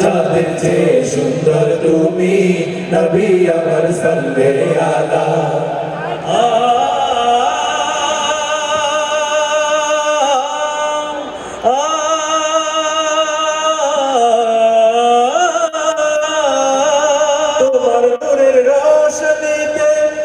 চাঁদের চেয়ে সুন্দর তুমি নবী আমার সাল্লে আলা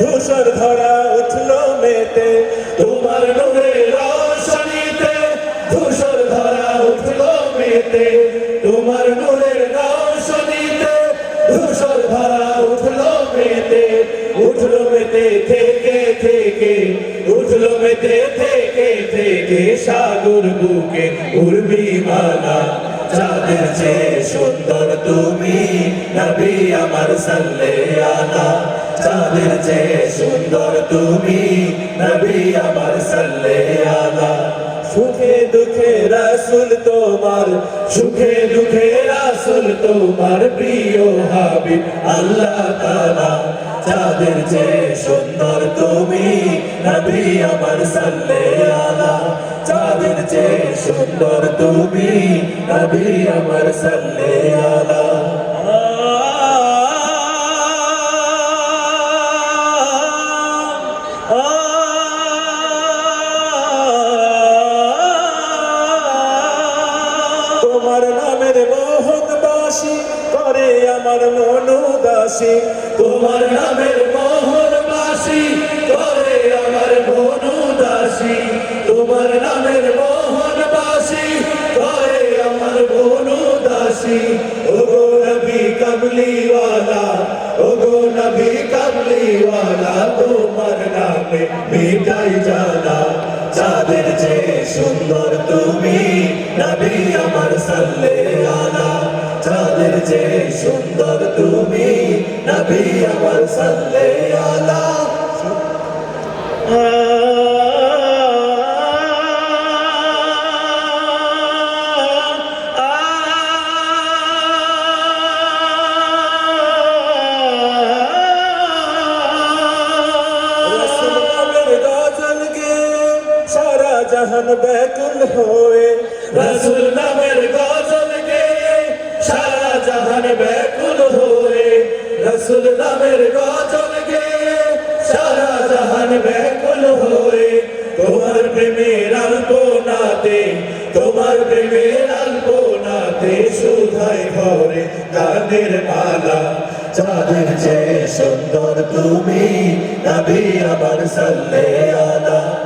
ধূসর ধরা উঠল মেতে। তোমার নূরের থেকে, উঠল মেতে থেকে থেকে সাগর বুকে উর্মি মালা। চাঁদের চেয়ে সুন্দর তুমি, নবী আমার সাল্লে আলা। চাঁদের চেয়ে সুন্দর তুমি, নবী আমার সাল্লে আলা। সুখে দুঃখে রাসুল তোমার, সুখে দুঃখে রাসুল তোমার প্রিয় হাবিব, আল্লাহ তাআলা। চাঁদের যে সুন্দর তুমি, নবী আমার সাল্লে আলা চাঁদের যে সুন্দর তুমি, নবী আমার সাল্লে আলা উদাসী ও গো নবী কমলিওয়ালা ও নবী কমলিওয়ালা তোমার নামে মিটাই জানা। চাঁদের চেয়ে সুন্দর তুমি নবী আমার সাল্লে আলা চাঁদের চেয়ে সুন্দর তুমি নবী আমার সাল্লে আলা জাহান ব্যাকুল হয়ে রসুল নামের গজল গে সারা জাহান ব্যাকুল হয়ে রসুল নামের গজল গে সারা জাহান ব্যাকুল হয়ে তোমার প্রেমের আলপনাতে, তোমার প্রেমের আলপনাতে সুধাই ভরে গানের মালা? চাঁদের চেয়ে সুন্দর তুমি, নবী আমার সাল্লে আলা।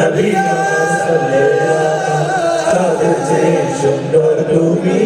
নবী আমার সাল্লে আলা চাঁদের চেয়ে সুন্দর তুমি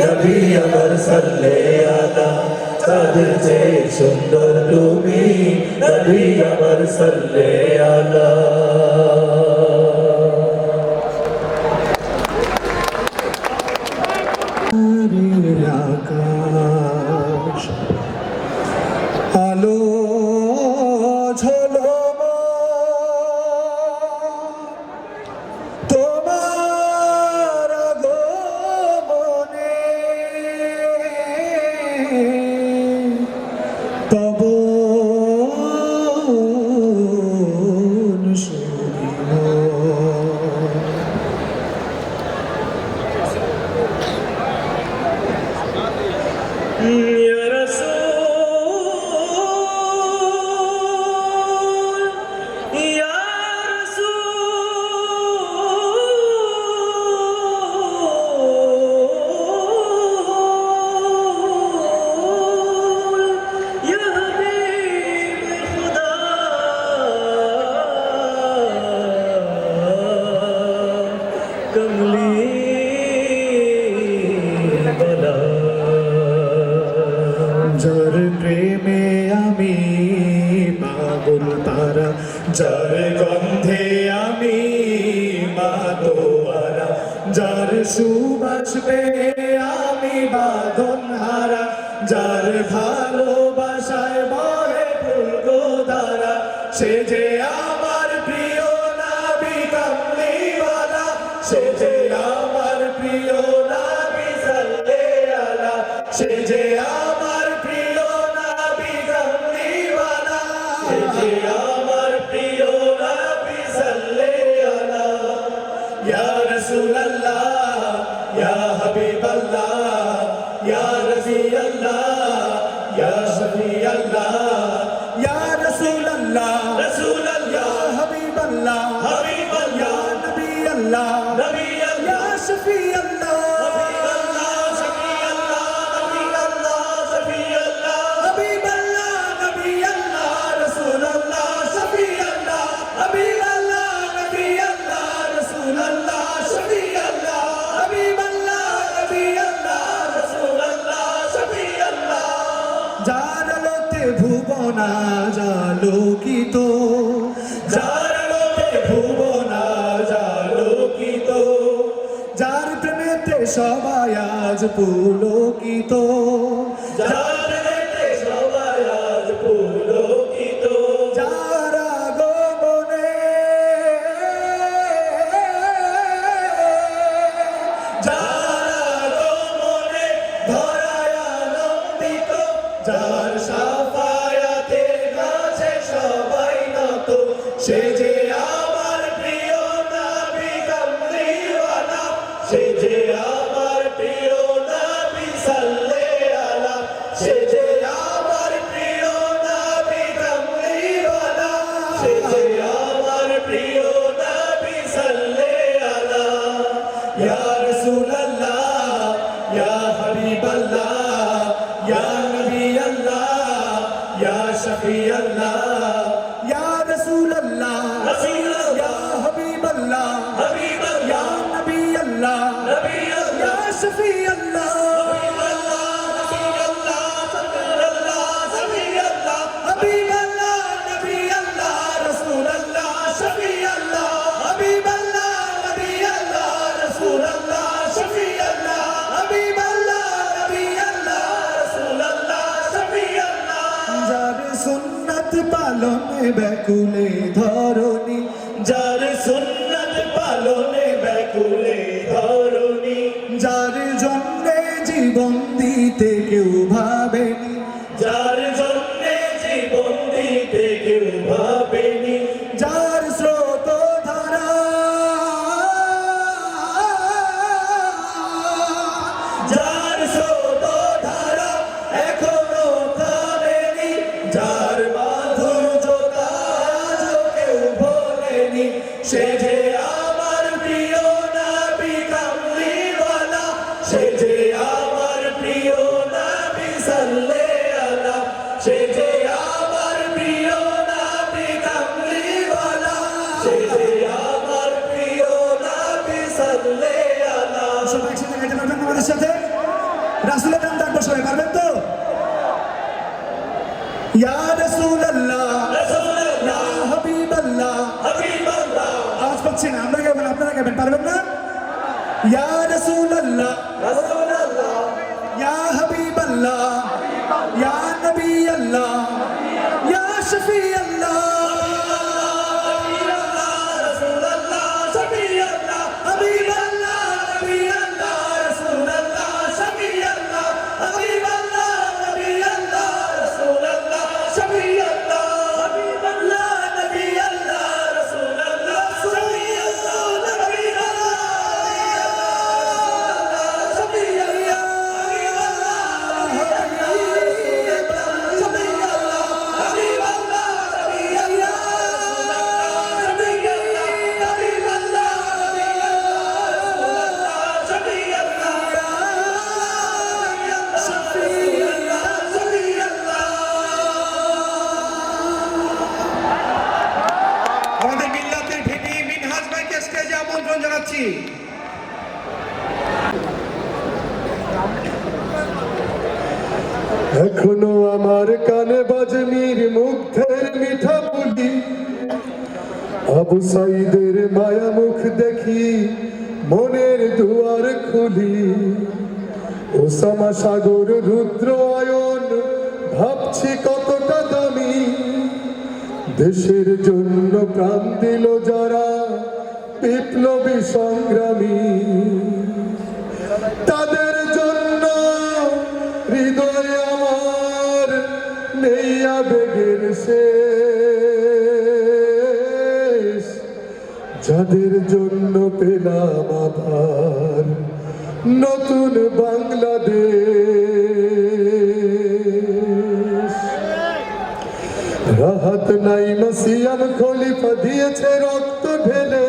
নবী আমার সাল্লে আলা তাদের যে সুন্দর তুমি নবী আমার সাল্লে আলা সে যে আমার প্রিয় নাবি কামলি বালা সে যে ব্যাকুলে ধরণী যার সুন্নত পালনে ব্যাকুলে ধরণী যার জন্মে জীবন দিতে কেউ ভাই হাতে গাইতে পারবেন আমাদের সাথে। রাসুলের নাম ডাকবো সবাই পারবেন তো? ইয়া রাসুল আল্লাহ হাবিব আল্লাহ আওয়াজ পাচ্ছি না, আমরা গাইবেন আপনারা গাইবেন পারবেন না? ইয়া রাসুল আল্লাহ ইয়া হাবিব আল্লাহ ইয়া নবী আল্লাহ ইয়া শফি আল্লাহ দুঃখের মিঠা পুলি আবু সাইদের মায়া মুখ দেখি, মনের দুয়ার খুলি। ওসামা সাগর রুদ্র আয়ন, ভাবছি কতটা দামি। দেশের জন্য প্রাণ দিল যারা বিপ্লবী সংগ্রামী। তাদের যাদের জন্য পেলাম আবার নতুন বাংলাদেশ। রাহাত নাই মাসিয়াম খলিফা দিয়েছে রক্ত ঢেলে।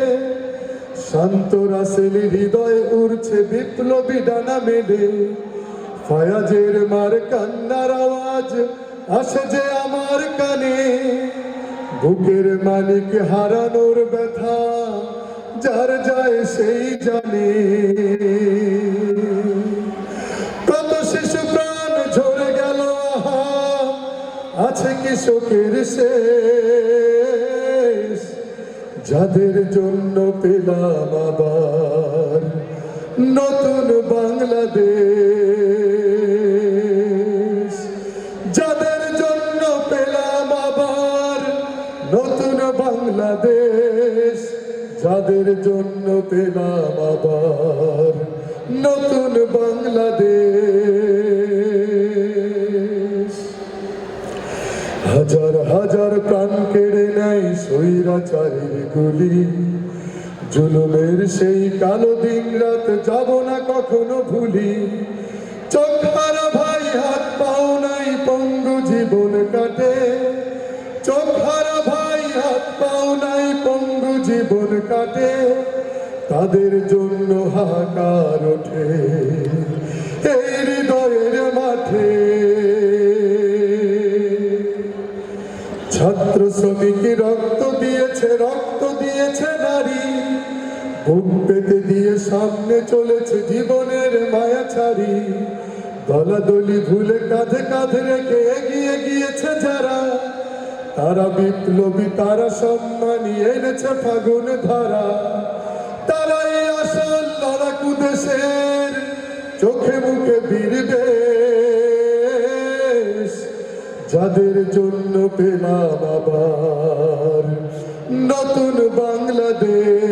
শান্ত রাসেল হৃদয় উড়ছে বিপ্লবী ডানা মেলে। ফয়াজের মার কান্নার আওয়াজ আসে যে আমার কানে, বুকের মালিক হারানোর ব্যথা, যার যায় সেই জানে। কত শিশু প্রাণ ঝরে গেল আছে কি শোকের যাদের জন্য পেলাম আবার নতুন বাংলাদেশ। যাদের জন্য পেলাম আবার নতুন বাংলাদেশ। হাজার হাজার প্রাণ কেড়ে নেয় স্বৈরাচারীর গুলি। জুলুমের সেই কালো দিন রাত যাব না কখনো ভুলি। চোখ ভাই, হাত পাও নাই, পঙ্গু জীবন জীবন কাটে, তাদের জন্য হাহাকার ওঠে। এই হৃদয়ের মাঠে ছাত্র শ্রমিক রক্ত দিয়েছে রক্ত দিয়েছে নারী। বুক পেতে দিয়ে সামনে চলেছে জীবনের মায়া ছাড়ি দলাদলি ভুলে কাঁধে কাঁধে রেখে এগিয়ে গিয়েছে যারা। তারা বিপ্লবী, তারা সম্মানী, এনেছে ফাগুন ধারা। তারা এই আসল লড়াকু দেশের চোখে মুখে বীরবে যাদের জন্য পেলাম আবার নতুন বাংলাদেশ।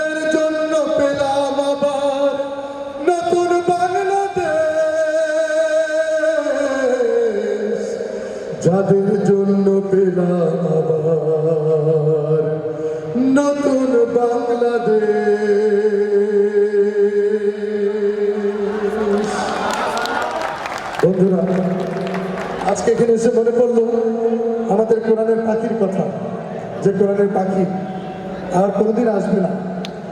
আজকে এখানে এসে মনে পড়ল আমাদের কোরআনের পাখির কথা, যে কোরআনের পাখি আর কোনোদিন আসবে না।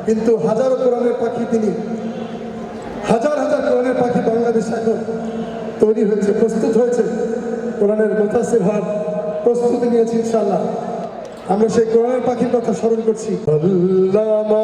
কিন্তু হাজারো কোরআনের পাখি তিনি, হাজার হাজার কোরআনের পাখি বাংলাদেশ এখন তৈরি হয়েছে, প্রস্তুত হয়েছে। কোরআনের মুতাসির হওয়ার প্রস্তুতি নিয়েছি ইনশাল্লাহ আমরা সেই কোরআনের পাখির কথা স্মরণ করছি। আল্লামা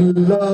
আল্লামা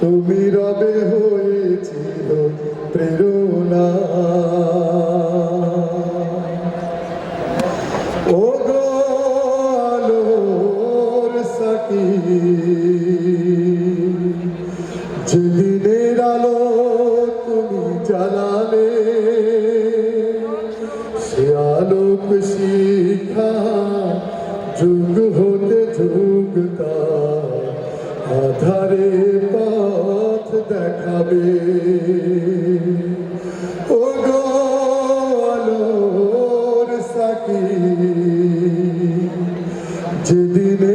তুমি রবে হয়েছিল প্রেরণা। did Ti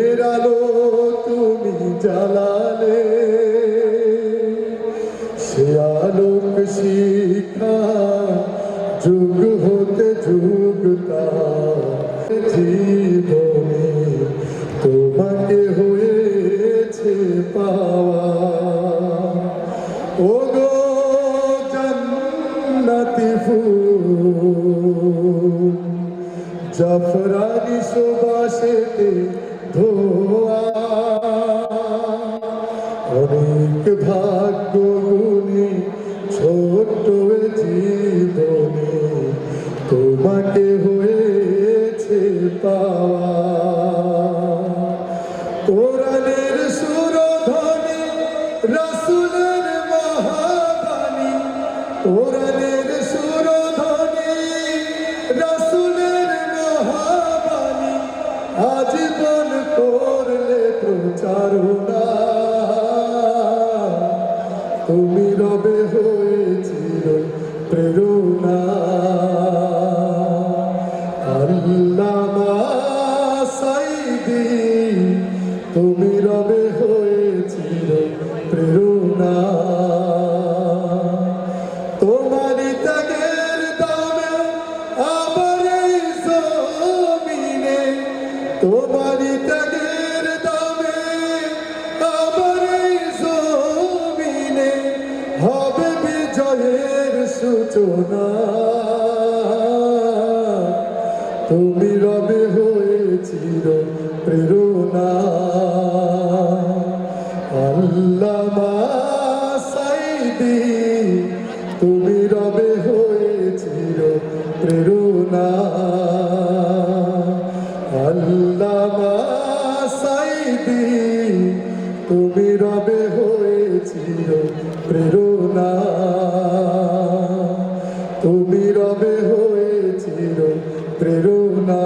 তোমাকে হয়েছে পাওয়া। সেদিন তুমি রবে হয়েছিল প্রেরণা। তুমি রবে হয়েছিল প্রেরণা।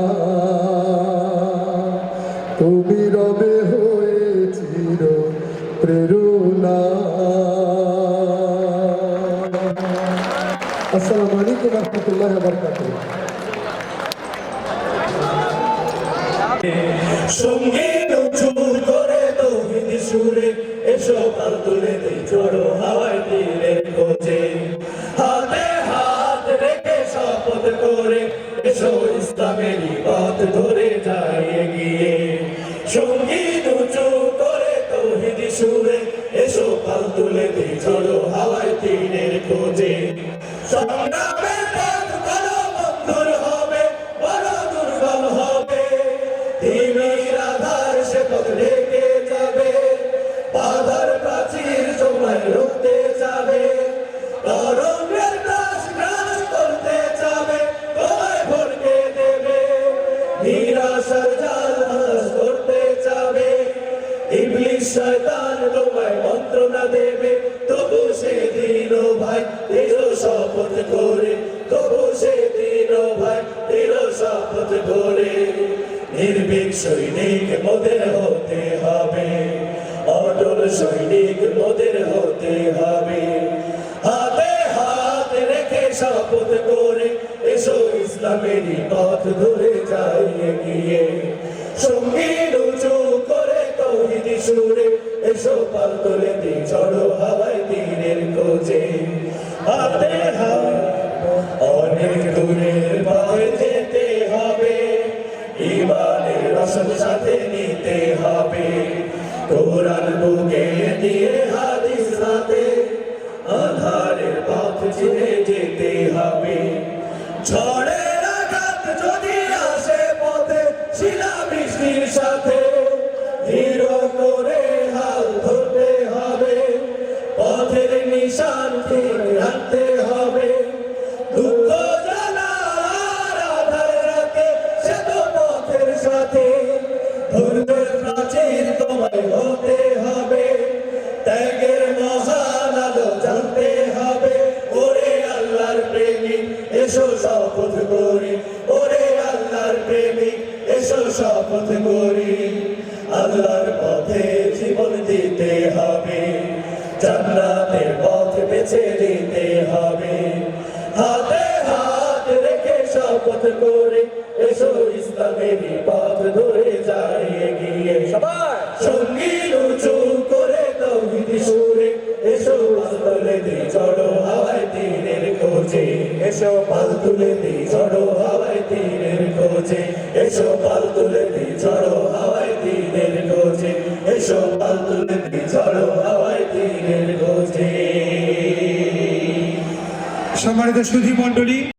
তুমি রবে হয়েছিল প্রেরণা। আসসালামু আলাইকুম রহমতুল্লাহ বরকাতুহ। সঙ্গে ইসলামেরই পথ ধরে যায় গিয়ে সংগীত উঁচু করে তৌহিদি সুরে, এসো পাল তুলে দি, চলো হাওয়ায় তীরের খোঁজে। সংগ্রামের শপথ করে, তবু সে দিন ভাই দিল শপথ করে। নির্ভীক সৈনিক মোদের হতে হবে, অটল সৈনিক মোদের হতে হবে। হাতে হাত রেখে শপথ করে, এসো ইসলামেরই পথ ধরে যাই গিয়ে। সঙ্গী করি, আল্লাহর পথে জীবন দিতে হবে, জান্নাতের পথ বেছে নিতে হবে। হাতে হাত রেখে শপথ করি সুধী মণ্ডলী।